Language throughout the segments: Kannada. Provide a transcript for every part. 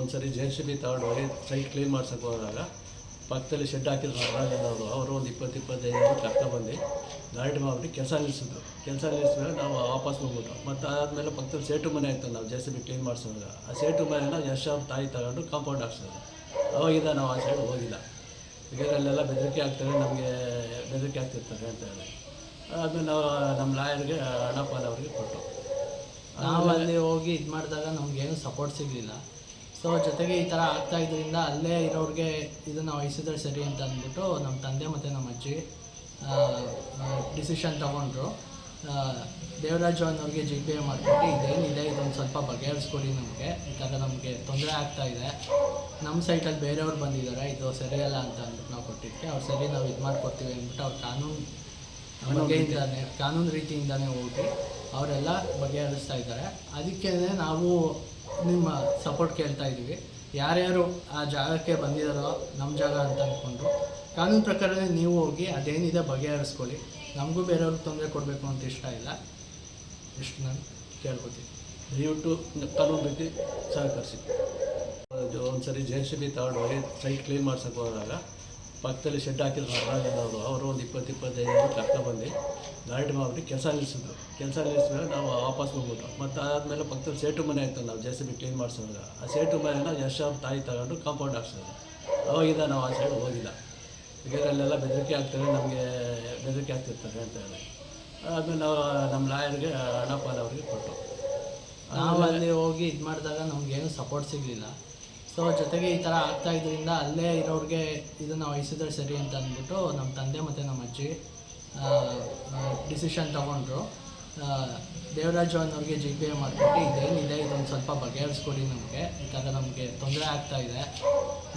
ಒಂದ್ಸರಿ ಜೆ ಸಿ ಬಿ ತಗೊಂಡು ಹೋಗಿ ಸೈಟ್ ಕ್ಲೀನ್ ಮಾಡ್ಸಕ್ಕೆ ಹೋದಾಗ ಪಕ್ಕದಲ್ಲಿ ಶೆಡ್ ಹಾಕಿದ್ರು ರಾಜನವರು ಅವರು. ಒಂದು ಇಪ್ಪತ್ತು ಇಪ್ಪತ್ತೈದು ಜನ ಕರ್ಕೊಬಂದು ಗಾರ್ಡ್ ಮಾಡಿಬಿಟ್ಟು ಕೆಲಸ ನಿಲ್ಲಿಸಿದ್ರು ಕೆಲಸ ನಿಲ್ಲಿಸಿದ್ರೆ ನಾವು ವಾಪಸ್ ಹೋಗ್ಬಿಟ್ಟು ಮತ್ತು ಅದಾದಮೇಲೆ ಪಕ್ಕದಲ್ಲಿ ಸೇಟು ಮನೆ ಆಯ್ತು ನಾವು ಜೆ ಸಿ ಬಿ ಕ್ಲೀನ್ ಮಾಡಿಸುವಾಗ. ಆ ಸೇಟು ಮನೆನ ಯಶ್ ಅವ್ರ ತಾಯಿ ತಗೊಂಡು ಕಾಂಪೌಂಡ್ ಹಾಕ್ಸಿದ್ರು. ಅವಾಗಿಂದ ನಾವು ಆ ಸೈಡ್ ಹೋಗಿಲ್ಲ. ಇದರಲ್ಲೆಲ್ಲ ಬೆದರಿಕೆ ಆಗ್ತಾರೆ ನಮಗೆ ಬೆದರಿಕೆ ಆಗ್ತಿರ್ತಾರೆ ಅಂತ ಹೇಳಿ. ನಾವು ನಮ್ಮ ಲಾಯರ್ಗೆ ಹಣಪಾಲ್ ಅವರಿಗೆ ಕೊಟ್ಟು ನಾವು ಅಲ್ಲಿ ಹೋಗಿ ಇದು ಮಾಡಿದಾಗ ನಮಗೇನು ಸಪೋರ್ಟ್ ಸಿಗಲಿಲ್ಲ. ಸೊ ಜೊತೆಗೆ ಈ ಥರ ಆಗ್ತಾ ಇದರಿಂದ ಅಲ್ಲೇ ಇರೋರಿಗೆ ಇದನ್ನು ವಹಿಸಿದ್ರೆ ಸರಿ ಅಂತ ಅಂದ್ಬಿಟ್ಟು ನಮ್ಮ ತಂದೆ ಮತ್ತು ನಮ್ಮ ಅಜ್ಜಿ ಡಿಸಿಷನ್ ತೊಗೊಂಡ್ರು. ದೇವರಾಜು ಅನ್ನೋರಿಗೆ ಜಿ ಪಿ ಎ ಮಾಡಿಬಿಟ್ಟು ಇದೇನಿದೆ ಇದೊಂದು ಸ್ವಲ್ಪ ಬಗೆಹರಿಸ್ಕೊಡಿ ನಮಗೆ. ಈ ಥರ ನಮಗೆ ತೊಂದರೆ ಆಗ್ತಾ ಇದೆ. ನಮ್ಮ ಸೈಟಲ್ಲಿ ಬೇರೆಯವ್ರು ಬಂದಿದ್ದಾರೆ ಇದು ಸರಿಯಲ್ಲ ಅಂತ ಅಂದ್ಬಿಟ್ಟು ನಾವು ಕೊಟ್ಟಿದ್ದೆ ಅವ್ರು ಸರಿ ನಾವು ಇದು ಮಾಡಿಕೊಡ್ತೀವಿ ಅಂದ್ಬಿಟ್ಟು ಅವ್ರು ಕಾನೂನು ಕಾನೂನು ರೀತಿಯಿಂದಾನೇ ಹೋಗಿ ಅವರೆಲ್ಲ ಬಗೆಹರಿಸ್ತಾ ಇದ್ದಾರೆ. ಅದಕ್ಕೆ ನಾವು ನಿಮ್ಮ ಸಪೋರ್ಟ್ ಕೇಳ್ತಾ ಇದ್ದೀವಿ. ಯಾರ್ಯಾರು ಆ ಜಾಗಕ್ಕೆ ಬಂದಿದ್ದಾರೋ ನಮ್ಮ ಜಾಗ ಅಂತ ಅಂದ್ಕೊಂಡು ಕಾನೂನು ಪ್ರಕಾರನೇ ನೀವು ಹೋಗಿ ಅದೇನಿದೆ ಬಗೆಹರಿಸ್ಕೊಳ್ಳಿ. ನಮಗೂ ಬೇರೆಯವ್ರಿಗೆ ತೊಂದರೆ ಕೊಡಬೇಕು ಅಂತ ಇಷ್ಟ ಇಲ್ಲ. ಇಷ್ಟು ನಾನು ಕೇಳ್ಕೊತೀನಿ. ದಯವಿಟ್ಟು ಕಾನೂನು ರೀತಿ ಸಹಕರಿಸಿ. ಒಂದು ಸರಿ ಜೆ ಸಿ ಬಿ ತಗೊಂಡು ಹೋಗಿ ಸೈಟ್ ಕ್ಲೀನ್ ಮಾಡ್ಸೋಕೆ ಹೋದಾಗ ಪಕ್ಕದಲ್ಲಿ ಶೆಡ್ ಹಾಕಿದ್ರು ಅವರು. ಅವರು ಒಂದು ಇಪ್ಪತ್ತು ಇಪ್ಪತ್ತೈದು ಜನ ಕರ್ಕೊಬಂದು ಗಾಡಿ ಮಾಡಿಬಿಟ್ಟು ಕೆಲಸ ನಿಲ್ಲಿಸಿದ್ರು ಕೆಲಸ ನಿಲ್ಲಿಸಿದ್ರೆ ನಾವು ವಾಪಸ್ ಹೋಗ್ಬಿಟ್ಟು ಮತ್ತು ಆದಮೇಲೆ ಪಕ್ಕದಲ್ಲಿ ಸೇಟು ಮನೆ ಆಯಿತು ನಾವು ಜೆ ಸಿ ಬಿ ಕ್ಲೀನ್ ಮಾಡಿಸುವಾಗ. ಆ ಸೇಟು ಮನೆನ ಯಶಾಮ್ ತಾಯಿ ತಗೊಂಡು ಕಾಂಪೌಂಡ್ ಹಾಕ್ಸಿದ್ರು. ಅವಾಗಿಂದ ನಾವು ಆ ಸೈಡ್ ಹೋಗಿಲ್ಲ. ಇದರಲ್ಲೆಲ್ಲ ಬೆದರಿಕೆ ಆಗ್ತಾರೆ ನಮಗೆ ಬೆದರಿಕೆ ಆಗ್ತಿರ್ತಾರೆ ಅಂತ ಹೇಳಿ. ಆಮೇಲೆ ನಾವು ನಮ್ಮ ಲಾಯರ್ಗೆ ಹಣಪಾಲ್ ಅವರಿಗೆ ಕೊಟ್ಟು ನಾವು ಅಲ್ಲಿ ಹೋಗಿ ಇದು ಮಾಡಿದಾಗ ನಮಗೇನು ಸಪೋರ್ಟ್ ಸಿಗಲಿಲ್ಲ. ಸೊ ಜೊತೆಗೆ ಈ ಥರ ಆಗ್ತಾ ಇದರಿಂದ ಅಲ್ಲೇ ಇರೋರಿಗೆ ಇದನ್ನು ವಹಿಸಿದ್ರೆ ಸರಿ ಅಂತ ಅಂದ್ಬಿಟ್ಟು ನಮ್ಮ ತಂದೆ ಮತ್ತು ನಮ್ಮ ಅಜ್ಜಿ ಡಿಸಿಷನ್ ತೊಗೊಂಡ್ರು. ದೇವರಾಜು ಅನ್ನೋರಿಗೆ ಜಿ ಪಿ ಎ ಮಾಡಿಬಿಟ್ಟು ಇದೇನಿದೆ ಇದೊಂದು ಸ್ವಲ್ಪ ಬಗೆಹರಿಸ್ಕೊಡಿ ನಮಗೆ. ಯಾಕಂದರೆ ನಮಗೆ ತೊಂದರೆ ಆಗ್ತಾ ಇದೆ.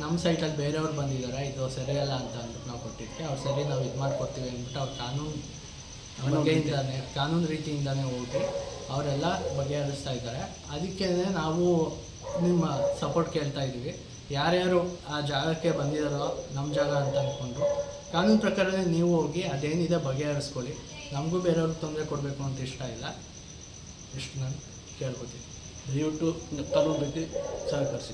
ನಮ್ಮ ಸೈಟಲ್ಲಿ ಬೇರೆಯವ್ರು ಬಂದಿದ್ದಾರೆ ಇದು ಸರಿಯಲ್ಲ ಅಂತ ಅಂದ್ಬಿಟ್ಟು ನಾವು ಕೊಟ್ಟಿದ್ದಕ್ಕೆ ಅವ್ರು ಸರಿ ನಾವು ಇದು ಮಾಡಿಕೊಡ್ತೀವಿ ಅಂದ್ಬಿಟ್ಟು ಅವ್ರು ಕಾನೂನು ಬಗೆಯಿಂದಾನೆ ಕಾನೂನು ರೀತಿಯಿಂದಾನೆ ಹೋಗಿ ಅವರೆಲ್ಲ ಬಗೆಹರಿಸ್ತಾ ಇದ್ದಾರೆ. ಅದಕ್ಕೆ ನಾವು ನಿಮ್ಮ ಸಪೋರ್ಟ್ ಕೇಳ್ತಾ ಇದ್ದೀವಿ. ಯಾರ್ಯಾರು ಆ ಜಾಗಕ್ಕೆ ಬಂದಿದ್ದಾರೋ ನಮ್ಮ ಜಾಗ ಅಂತ ಅಂದ್ಕೊಂಡು ಕಾನೂನು ಪ್ರಕಾರನೇ ನೀವು ಹೋಗಿ ಅದೇನಿದೆ ಬಗೆಹರಿಸ್ಕೊಳ್ಳಿ. ನಮಗೂ ಬೇರೆಯವ್ರಿಗೆ ತೊಂದರೆ ಕೊಡಬೇಕು ಅಂತ ಇಷ್ಟ ಇಲ್ಲ. ಇಷ್ಟು ನಾನು ಕೇಳ್ಕೊತೀನಿ. ದಯವಿಟ್ಟು ಕಾನೂನು ಸಹಕರಿಸಿ.